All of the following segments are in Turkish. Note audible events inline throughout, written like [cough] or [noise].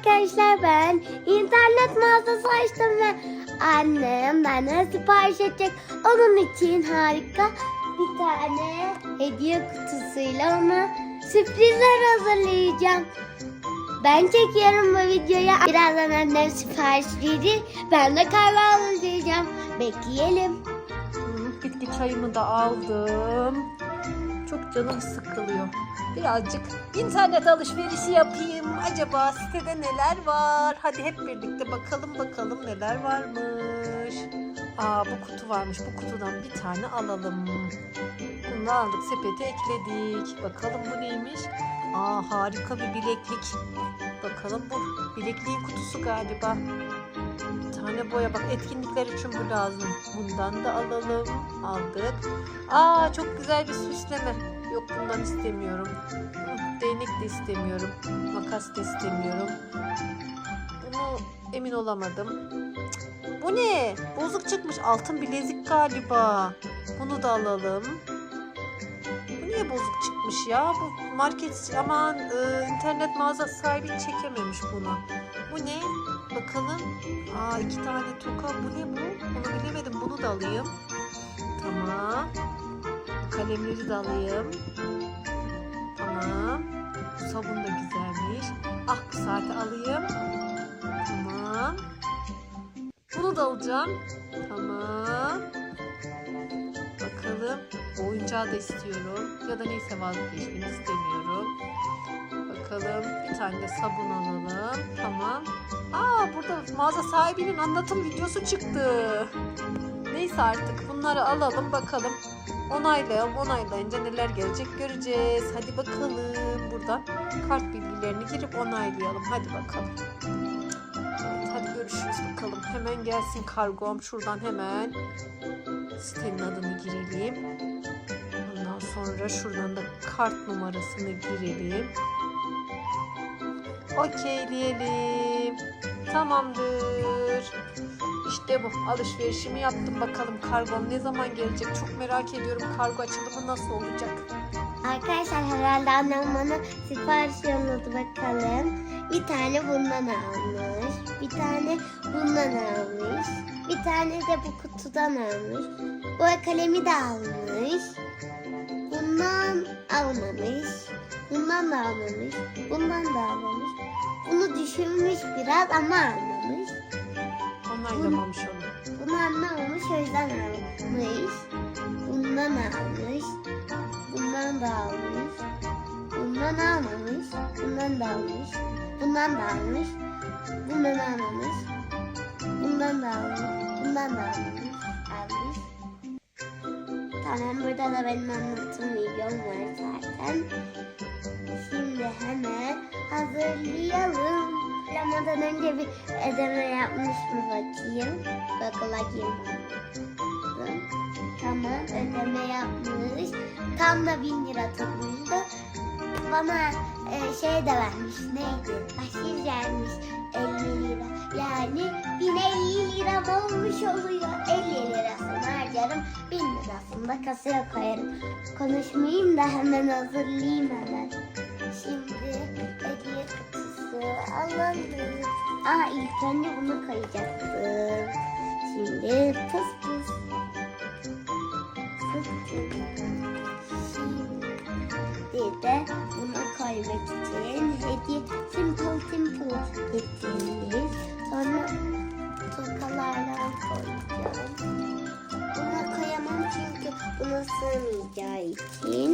arkadaşlar ben internet mağazası açtım ve annem bana sipariş edecek. Onun için harika bir tane hediye kutusuyla ona sürprizler hazırlayacağım. Ben çekiyorum bu videoyu. Birazdan annem sipariş verir. Ben de kahve hazırlayacağım. Bekleyelim. Bitki çayımı da aldım. Çok canım sıkılıyor. Birazcık internet alışverişi yapayım. Acaba sitede neler var? Hadi hep birlikte bakalım bakalım neler varmış. Aa bu kutu varmış. Bu kutudan bir tane alalım. Bunu aldık sepete ekledik. Bakalım bu neymiş? Aa harika bir bileklik. Bakalım bu bilekliğin kutusu galiba. Bir tane boya bak etkinlikler için bu lazım. Bundan da alalım. Aldık. Aa çok güzel bir süsleme. Yok bundan istemiyorum. Değnek de istemiyorum. Makas da istemiyorum. Bunu emin olamadım. Bu ne? Bozuk çıkmış. Altın bilezik galiba. Bunu da alalım. Bu niye bozuk çıkmış ya? Bu market aman e, internet mağaza sahibi çekememiş bunu. Bu ne? Bakalım. Aa iki tane toka. Bu ne bu? Bunu bilemedim. Bunu da alayım. Tamam. Kalemleri de alayım. Tamam. Bu sabun da güzelmiş. Ah bu saati alayım. Tamam. Bunu da alacağım. Tamam. Bakalım. Oyuncağı da istiyorum. Ya da neyse vazgeçmek istemiyorum. Bakalım. Bir tane de sabun alalım. Tamam. Aa burada mağaza sahibinin anlatım videosu çıktı. Artık bunları alalım bakalım. Onaylayalım. Onaylayınca neler gelecek göreceğiz. Hadi bakalım. Buradan kart bilgilerini girip onaylayalım. Hadi bakalım. Evet, hadi görüşürüz bakalım. Hemen gelsin kargom. Şuradan hemen sitenin adını girelim. Ondan sonra şuradan da kart numarasını girelim. Okeyleyelim. Tamamdır. İşte bu. Alışverişimi yaptım. Bakalım kargom ne zaman gelecek? Çok merak ediyorum. Kargo açılımı nasıl olacak? Arkadaşlar herhalde annem bana sipariş yolladı bakalım. Bir tane bundan almış. Bir tane bundan almış. Bir tane de bu kutudan almış. Bu kalemi de almış. Bundan almamış. Bundan da almamış. Bundan da almamış. Bunu düşünmüş biraz ama almamış. Onaylamamış onu. Bunu anlamamış o yüzden almış. Bundan almış. Bundan da almış. Bundan almamış. Bundan da almış. Bundan da almış. Bundan almamış. Bundan da almış. Bundan da almamış. Almış. Tamam burada da benim anlatım videom var zaten. Şimdi hemen hazırlayalım. Lamadan önce bir ödeme yapmış mı bakayım? Bakayım. Tamam ödeme yapmış. Tam da bin lira tutmuştu. Bana e, şey de vermiş. Neydi? Bahşiş vermiş. 50 lira. Yani 1050 liram olmuş oluyor. 50 lirasını harcarım. 1000 lirasını da kasaya koyarım. Konuşmayayım da hemen hazırlayayım hemen. Şimdi hediye kutusu alalım. Aa ilk önce bunu koyacaktım. Şimdi pıs pıs. Pıs pıs. Şimdi de bunu koymak için hediye simple simple getirmiş. Sonra tokalardan koyacağım. Buna koyamam çünkü buna sığmayacağı için.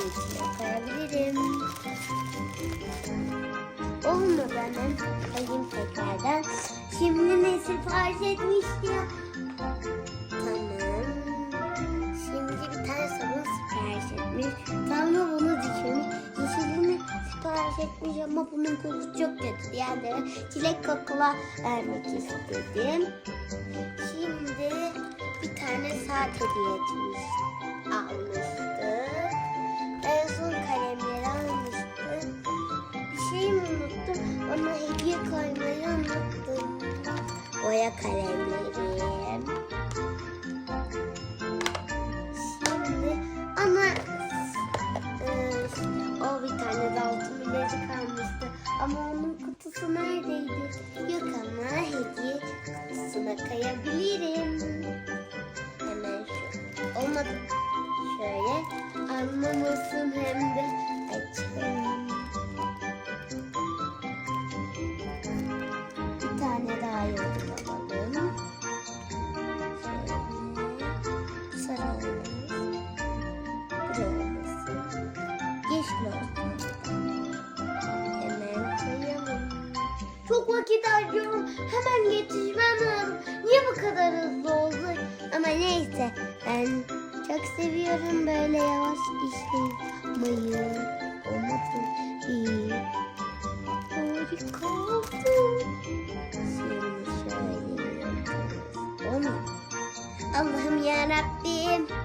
Bunu içine koyabilirim. Olmadı hemen koyayım tekrardan. Şimdi ne sipariş etmişti ya. Tamam. Şimdi bir tane sabun sipariş etmiş. Tam da bunu düşünmüş. Yeşilini sipariş etmiş ama bunun kokusu çok kötü. Diğerlere çilek kokula vermek istedim. Şimdi bir tane saat hediye etmiş. Almıştı. Koymayı unuttum. Boya kalemlerim. Harcıyorum. Hemen yetişmem lazım. Niye bu kadar hızlı oldu? Ama neyse. Ben çok seviyorum böyle yavaş işlemeyi. Olmadı. İyi. Harika. Şimdi şöyle. Onu. Allah'ım yarabbim.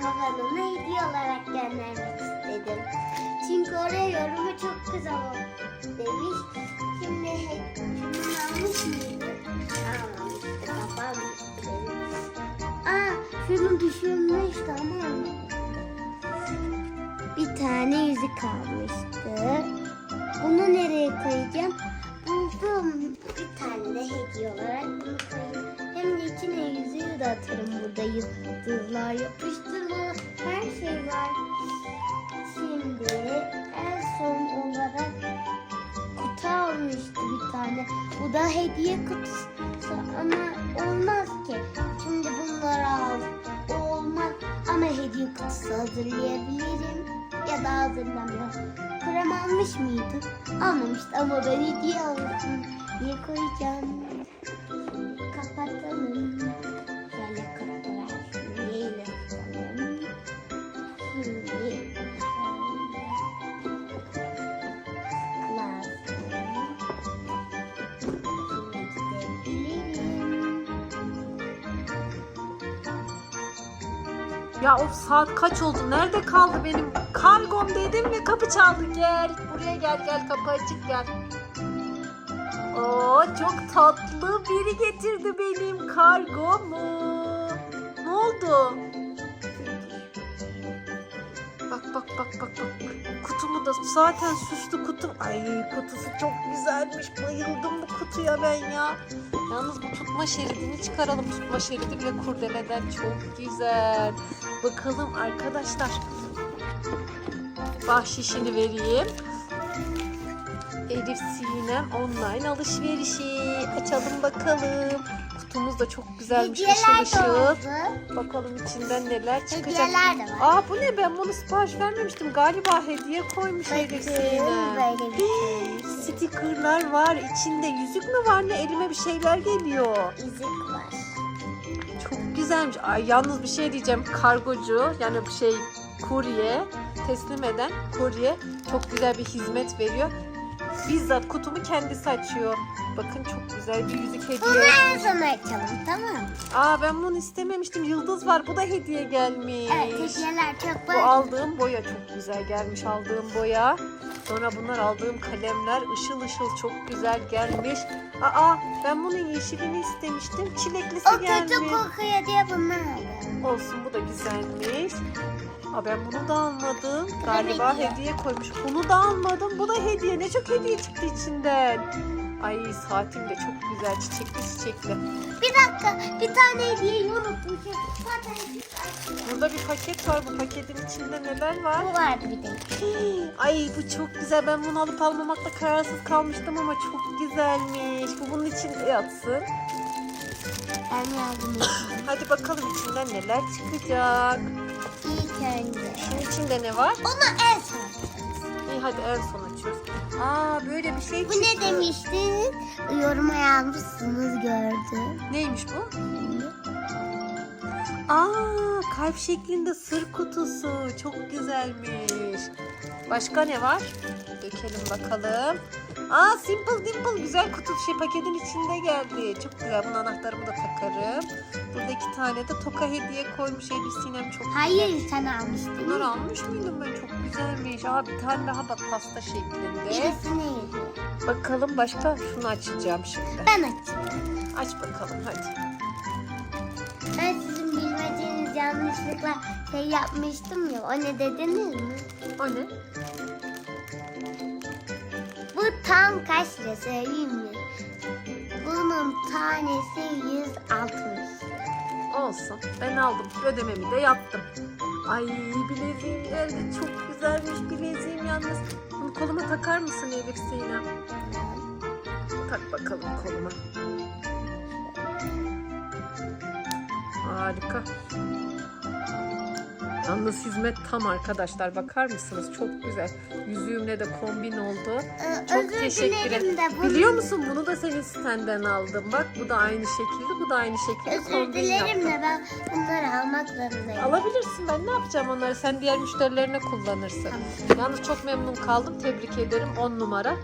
Ben ona hediye olarak göndermek istedim. Çünkü oraya yorumu çok güzel oldu demiş. Şimdi şunu almış mıydı? Almamıştı, kapanmıştı. Aa, şunu düşünmüştü ama. Bir tane yüzük almıştı. Bunu nereye koyacağım? Buldum. Bir tane de hediye olarak bunu koyayım. Hem de içine yüzüğü de atarım burada. Yıldızlar, yapıştırma, her şey. Şimdi en son olarak kutu almıştı bir tane. Bu da hediye kutusu ama olmaz ki. Şimdi bunları al. Olmaz ama hediye kutusu hazırlayabilirim. Ya da hazırlamıyorum. Krem almış mıydı? Almamıştı ama ben hediye almıştım. Niye koyacağım? Ya of saat kaç oldu? Nerede kaldı benim kargom dedim ve kapı çaldı. Gel buraya gel gel kapı açık gel. Oo çok tatlı biri getirdi benim kargomu. Ne oldu? Bak bak bak bak bak. Kutumu da zaten süslü kutum. Ay kutusu çok güzelmiş. Bayıldım bu kutuya ben ya. Yalnız bu tutma şeridini çıkaralım. Tutma şeridi bile kurdeleden çok güzel. Bakalım arkadaşlar. Bahşişini vereyim. Elif Sinem online alışverişi. Açalım bakalım. Kutumuz da çok güzelmiş ışıl ışıl. Bakalım içinden neler çıkacak. Hediyeler de var. Aa bu ne ben bunu sipariş vermemiştim. Galiba hediye koymuş Elif Bakın Sinem. böyle bir şey. Var. İçinde yüzük mü var ne? Elime bir şeyler geliyor. İzik var. Güzelmiş. Ay yalnız bir şey diyeceğim. Kargocu yani bir şey kurye teslim eden kurye çok güzel bir hizmet veriyor. Bizzat kutumu kendisi açıyor. Bakın çok güzel bir yüzük Bunu hediye. en son açalım tamam mı? Aa ben bunu istememiştim. Yıldız var. Bu da hediye gelmiş. Evet hediyeler çok Bu var. aldığım boya çok güzel gelmiş aldığım boya. Sonra bunlar aldığım kalemler ışıl ışıl çok güzel gelmiş. Aa ben bunun yeşilini istemiştim. Çileklisi O gelmiş. kötü kokuyor diye bunu aldım. Olsun bu da güzelmiş. Aa ben bunu da almadım. Galiba hediye. hediye koymuş. Bunu da almadım. Bu da hediye. Ne çok hediye çıktı içinden. Ay saatim de çok güzel çiçekli çiçekli. Bir dakika bir tane hediyeyi unutmuşum. Zaten Burada bir paket var. Bu paketin içinde neler var? bu vardı bir de. [gasps] Ay bu çok güzel. Ben bunu alıp almamakla kararsız kalmıştım ama çok güzelmiş. Bu bunun içinde yatsın. Ben yardım edeyim. [clears throat] Hadi bakalım içinden neler çıkacak. İlk önce. Şunun içinde ne var? Onu en son. İyi hadi en son. Aa böyle bir şey Bu çıktı. ne demiştin? Yoruma yazmışsınız gördüm. Neymiş bu? Aa kalp şeklinde sır kutusu. Çok güzelmiş. Başka ne var? Dökelim bakalım. Aa Simple Dimple güzel kutu şey paketin içinde geldi. Çok güzel. Bunun anahtarımı da takarım. Burada iki tane de toka hediye koymuş Elif Sinem çok güzel. Hayır sen almıştın. Bunları almış mıydım ben? Çok güzelmiş. Aa bir tane daha bak pasta şeklinde. Birisi neydi? Bakalım başka şunu açacağım şimdi. Ben açayım. Aç bakalım hadi. Ben sizin bilmediğiniz yanlışlıkla şey yapmıştım ya. O ne dediniz mi? O ne? Tam kaç lira söyleyeyim mi? Bunun tanesi 160. Olsun. Ben aldım. Ödememi de yaptım. Ay bileziğim geldi. Çok güzelmiş bileziğim yalnız. Bunu koluma takar mısın Elif Sinem? Tak bakalım koluma. Harika. Yalnız hizmet tam arkadaşlar. Bakar mısınız? Çok güzel. Yüzüğümle de kombin oldu. Ee, Çok özür teşekkür dilerim ederim. de Biliyor musun bunu da senin sitenden aldım. Bak bu da aynı şekilde, bu da aynı şekilde Özür kombin dilerim yaptım. de ben bunları almak zorundayım. Alabilirsin ben ne yapacağım onları sen diğer müşterilerine kullanırsın. Yalnız çok memnun kaldım tebrik ederim 10 numara.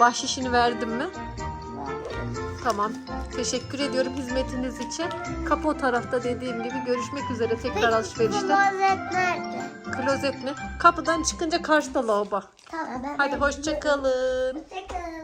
Bahşişini verdim mi? Tamam. Teşekkür ediyorum hizmetiniz için. Kapı o tarafta dediğim gibi görüşmek üzere tekrar alışverişte. klozet nerede? Klozet mi? Kapıdan çıkınca karşıda lavabo. Tamam Hadi hoşça kalın. Hoşçakalın.